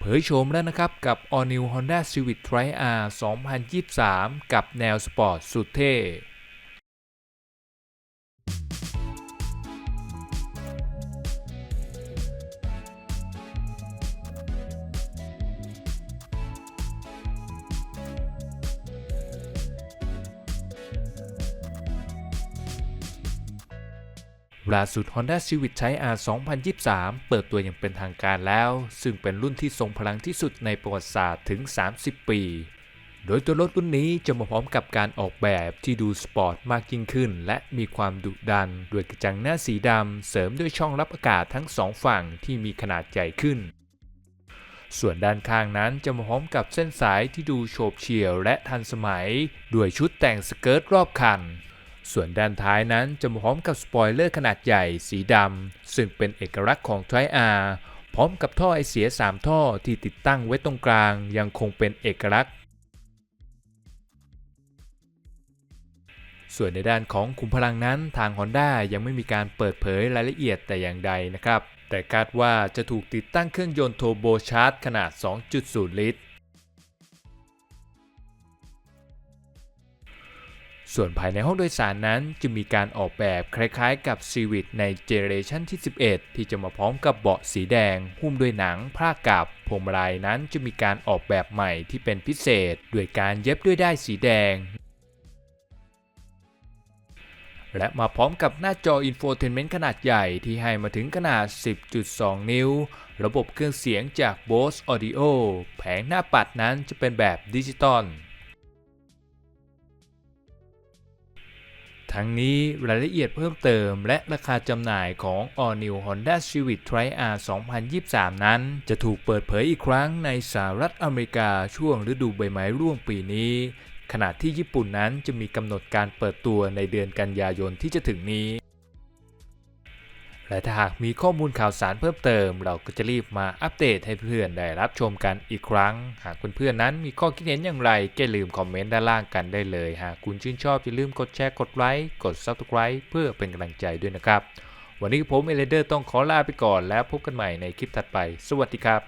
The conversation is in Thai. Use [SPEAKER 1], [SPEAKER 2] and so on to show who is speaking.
[SPEAKER 1] เผยโฉมแล้วนะครับกับ All New Honda Civic Tri-R 2023 กับแนวสปอร์ตสุดเท่ ล่าสุด Honda Civic Type R 2023 เปิดตัวอย่างเป็นทางการแล้ว ซึ่งเป็นรุ่นที่ทรงพลังที่สุดในประวัติศาสตร์ถึง 30 ปี โดยตัวรถรุ่นนี้จะมาพร้อมกับการออกแบบที่ดูสปอร์ตมากยิ่งขึ้น และมีความดุดัน ด้วยกระจังหน้าสีดำ เสริมด้วยช่องรับอากาศทั้งสองฝั่งที่มีขนาดใหญ่ขึ้น ส่วนด้านข้างนั้นจะมาพร้อมกับเส้นสายที่ดูโฉบเฉี่ยวและทันสมัย ด้วยชุดแต่งสเกิร์ตรอบคัน ส่วนด้านท้ายนั้นจะมาพร้อมกับสปอยเลอร์ขนาดใหญ่สีดำซึ่งเป็นเอกลักษณ์ของ t r i R พร้อมกับท่อไอเสีย 3 ท่อที่ติดตั้งไว้ตรงกลางยังคงเป็นเอกลักษณ์ ส่วนในด้านของขุมพลังนั้นทาง Honda ยังไม่มีการเปิดเผยรายละเอียดแต่อย่างใดนะครับ แต่คาดว่าจะถูกติดตั้งเครื่องยนต์โทโบชาร์จขนาด 2.0 ลิตร ส่วนภายในห้องโดยสารนั้นจะมีการออกแบบคล้ายๆ กับ Civic ในเจเนเรชันที่ 11 ที่จะมาพร้อมกับเบาะสีแดง หุ้มด้วยหนังผ้ากับพวงมาลัยนั้นจะมีการออกแบบใหม่ที่เป็นพิเศษ ด้วยการเย็บด้วยด้ายสีแดง และมาพร้อมกับหน้าจออินโฟเทนเมนต์ขนาดใหญ่ที่ให้มาถึงขนาด 10.2 นิ้ว ระบบเครื่องเสียงจาก Bose Audio แผงหน้าปัดนั้นจะเป็นแบบดิจิตอล ทั้งนี้รายละเอียดเพิ่มเติมและราคาจำหน่ายของ All New Honda Civic Tri-R 2023 นั้น จะถูกเปิดเผยอีกครั้งในสหรัฐอเมริกาช่วงฤดูใบไม้ร่วงปีนี้ ขณะที่ญี่ปุ่นนั้นจะมีกำหนดการเปิดตัวในเดือนกันยายนที่จะถึงนี้ และถ้าหากมีข้อมูลข่าวสารเพิ่มเติม เราก็จะรีบมาอัปเดตให้เพื่อนได้รับชมกันอีกครั้ง หากเพื่อนๆนั้นมีข้อคิดเห็นอย่างไรก็ลืมคอมเมนต์ด้านล่างกันได้เลย หากคุณชื่นชอบอย่าลืมกดแชร์กดไลค์กด Subscribe เพื่อเป็นกำลังใจด้วยนะครับ วันนี้ผมเอเลเดอร์ต้องขอลาไปก่อนแล้วพบกันใหม่ในคลิปถัดไป สวัสดีครับ